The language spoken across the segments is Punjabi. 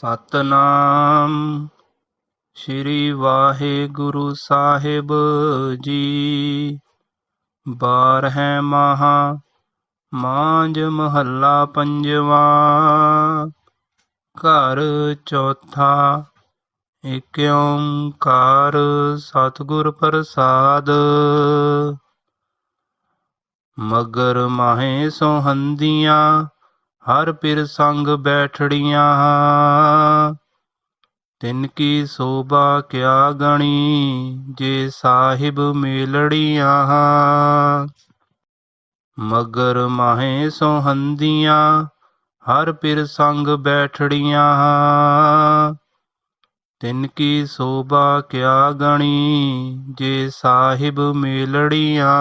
ਸਤਨਾਮ। ਸ੍ਰੀ ਵਾਹਿਗੁਰੂ ਸਾਹਿਬ ਜੀ। ਬਾਰਹਿ ਮਹਾ ਮਾਂਝ ਮਹੱਲਾ ਪੰਜਵਾਂ। ਘਰ ਚੌਥਾ ਏਕ ਓੰਕਾਰ ਸਤਿਗੁਰ ਪ੍ਰਸਾਦ। ਮਗਰ ਮਾਹੇ ਸੋਹੰਦੀਆਂ ਹਰ ਪਿਰ ਸੰਗ ਬੈਠੜੀਆਂ ਤਿਨ ਕੀ ਸੋਭਾ ਕਿਆ ਗਣੀ, ਜੇ ਸਾਹਿਬ ਮੇਲੜੀਆਂ ਮਗਰ ਮਾਹੇ ਸੋਹੰਦੀਆਂ, ਹਰ ਪਿਰ ਸੰਗ ਬੈਠੜੀਆਂ ਤਿਨ ਕੀ ਸੋਭਾ ਕਿਆ ਗਣੀ, ਜੇ ਸਾਹਿਬ ਮੇਲੜੀਆਂ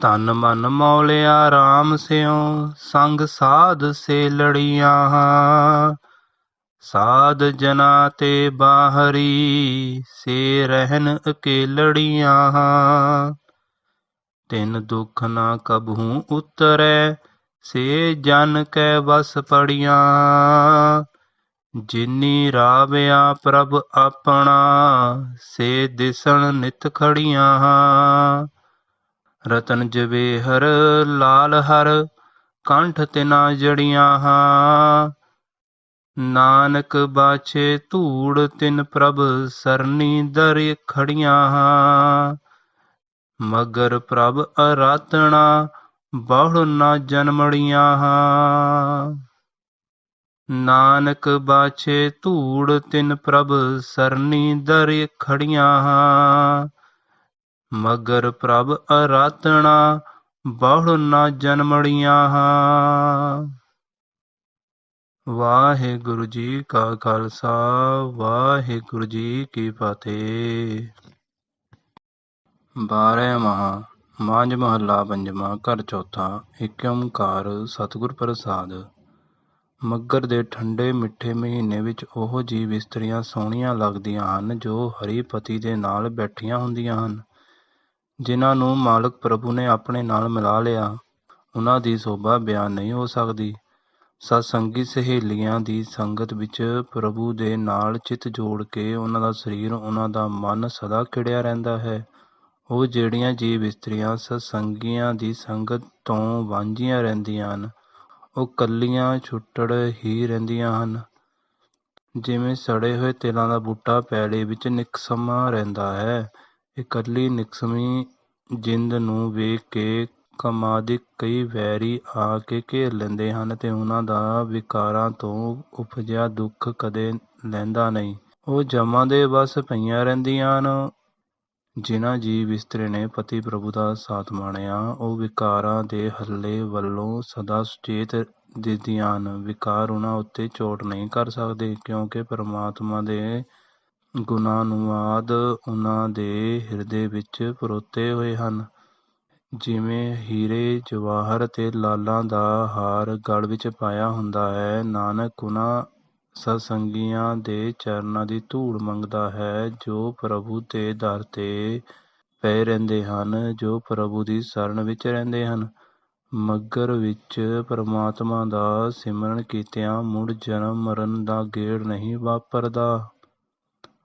ਤਨ ਮਨ ਮੌਲਿਆ RAM ਸਿਉ, ਸੰਗ ਸਾਧ ਸੇ ਲੜੀਆਂ ਸਾਧ ਜਨਾ ਤੇ ਬਾਹਰੀ, ਸੇ ਰਹਿਨ ਅਕੇਲੜੀਆਂ ਤਿਨ ਦੁਖ ਨਾ ਕਬਹੂ ਉਤਰੈ, ਸੇ ਜਨ ਕੈ ਵਸ ਪੜੀਆਂ। ਜਿਨੀ ਰਾਵਿਆ ਪ੍ਰਭ ਆਪਣਾ, ਸੇ ਦਿਸਣ ਨਿਤ ਖੜੀਆਂ ਰਤਨ ਜਵੇਹਰ ਲਾਲ ਹਰ, ਕੰਠ ਤਿਨਾ ਜੜੀਆਂ ਹਾਂ। ਨਾਨਕ ਬਾਛੇ ਧੂੜ ਤਿਨ ਪ੍ਰਭ, ਸਰਨੀ ਦਰ ਖੜੀਆਂ ਹਾਂ। ਮਗਰ ਪ੍ਰਭ ਅਰਾਤਣਾ ਬਹੁੜ ਨਾ ਜਨਮੜੀਆਂ ਨਾਨਕ ਬਾਛੇ ਧੂੜ ਤਿਨ ਪ੍ਰਭ, ਸਰਨੀ ਦਰ ਖੜੀਆਂ ਹਾਂ। ਮਗਰ ਪ੍ਰਭ ਅਰਾਤਣਾ ਬਹੁ ਨਾ ਜਨਮੜੀਆਂ ਵਾਹਿਗੁਰੂ ਜੀ ਕਾ ਖਾਲਸਾ, ਵਾਹਿਗੁਰੂ ਜੀ ਕੀ ਫਤਿਹ। ਬਾਰਹ ਮਹਾ ਮਾਂਝ ਮਹੱਲਾ ਪੰਜਵਾਂ ਘਰ ਚੌਥਾ, ਇੱਕ ਓੰਕਾਰ ਸਤਿਗੁਰ ਪ੍ਰਸਾਦ। ਮੱਗਰ ਦੇ ਠੰਡੇ ਮਿੱਠੇ ਮਹੀਨੇ ਵਿੱਚ ਉਹ ਜੀਵ ਇਸਤਰੀਆਂ ਸੋਹਣੀਆਂ ਲੱਗਦੀਆਂ ਹਨ ਜੋ ਹਰੀ ਪਤੀ ਦੇ ਨਾਲ ਬੈਠੀਆਂ ਹੁੰਦੀਆਂ ਹਨ। ਜਿਨ੍ਹਾਂ ਨੂੰ ਮਾਲਕ ਪ੍ਰਭੂ ਨੇ ਆਪਣੇ ਨਾਲ ਮਿਲਾ ਲਿਆ, ਉਹਨਾਂ ਦੀ ਸੋਭਾ ਬਿਆਨ ਨਹੀਂ ਹੋ ਸਕਦੀ। ਸਤਸੰਗੀ ਸਹੇਲੀਆਂ ਦੀ ਸੰਗਤ ਵਿੱਚ ਪ੍ਰਭੂ ਦੇ ਨਾਲ ਚਿੱਤ ਜੋੜ ਕੇ ਉਹਨਾਂ ਦਾ ਸਰੀਰ, ਉਹਨਾਂ ਦਾ ਮਨ ਸਦਾ ਖਿੜਿਆ ਰਹਿੰਦਾ ਹੈ। ਉਹ ਜਿਹੜੀਆਂ ਜੀਵ ਇਸਤਰੀਆਂ ਸਤਸੰਗੀਆਂ ਦੀ ਸੰਗਤ ਤੋਂ ਵਾਂਝੀਆਂ ਰਹਿੰਦੀਆਂ ਹਨ, ਉਹ ਕੱਲੀਆਂ ਛੁੱਟੜ ਹੀ ਰਹਿੰਦੀਆਂ ਹਨ। ਜਿਵੇਂ ਸੜੇ ਹੋਏ ਤਿਲਾਂ ਦਾ ਬੂਟਾ ਪੈਲੇ ਵਿੱਚ ਨਿਕਸਮਾ ਰਹਿੰਦਾ ਹੈ ਇਕੱਲੀ ਨਿਕਸਮੀ ਜਿੰਦ ਨੂੰ ਵੇਖ ਕੇ ਕਮਾਦਿਕ ਕਈ ਵੈਰੀ ਆ ਕੇ ਘੇਰ ਲੈਂਦੇ ਹਨ ਅਤੇ ਉਹਨਾਂ ਦਾ ਵਿਕਾਰਾਂ ਤੋਂ ਉਪਜਿਆ ਦੁੱਖ ਕਦੇ ਲੈਂਦਾ ਨਹੀਂ। ਉਹ ਜਮਾਂ ਦੇ ਬਸ ਪਈਆਂ ਰਹਿੰਦੀਆਂ ਹਨ, ਜਿਨ੍ਹਾਂ ਜੀਵ ਇਸਤਰੀ ਨੇ ਪਤੀ ਪ੍ਰਭੂ ਦਾ ਸਾਥ ਮਾਣਿਆ। ਉਹ ਵਿਕਾਰਾਂ ਦੇ ਹੱਲੇ ਵੱਲੋਂ ਸਦਾ ਸੁਚੇਤ ਦਿਸਦੀਆਂ ਹਨ। ਵਿਕਾਰ ਉਹਨਾਂ ਉੱਤੇ ਚੋਟ ਨਹੀਂ ਕਰ ਸਕਦੇ, ਕਿਉਂਕਿ ਪਰਮਾਤਮਾ ਦੇ ਗੁਣਾਨੁਵਾਦ ਉਹਨਾਂ ਦੇ ਹਿਰਦੇ ਵਿੱਚ ਪਰੋਤੇ ਹੋਏ ਹਨ। ਜਿਵੇਂ ਹੀਰੇ, ਜਵਾਹਰ ਤੇ ਲਾਲਾਂ ਦਾ ਹਾਰ ਗਲ ਵਿੱਚ ਪਾਇਆ ਹੁੰਦਾ ਹੈ, ਨਾਨਕ ਉਹਨਾਂ ਸਤਸੰਗੀਆਂ ਦੇ ਚਰਨਾਂ ਦੀ ਧੂੜ ਮੰਗਦਾ ਹੈ, ਜੋ ਪ੍ਰਭੂ ਦੇ ਦਰ ਤੇ ਪਏ ਰਹਿੰਦੇ ਹਨ, ਜੋ ਪ੍ਰਭੂ ਦੀ ਸ਼ਰਨ ਵਿੱਚ ਰਹਿੰਦੇ ਹਨ। ਮੱਗਰ ਵਿੱਚ ਪਰਮਾਤਮਾ ਦਾ ਸਿਮਰਨ ਕੀਤਿਆਂ ਮੁੜ ਜਨਮ ਮਰਨ ਦਾ ਗੇੜ ਨਹੀਂ ਵਾਪਰਦਾ।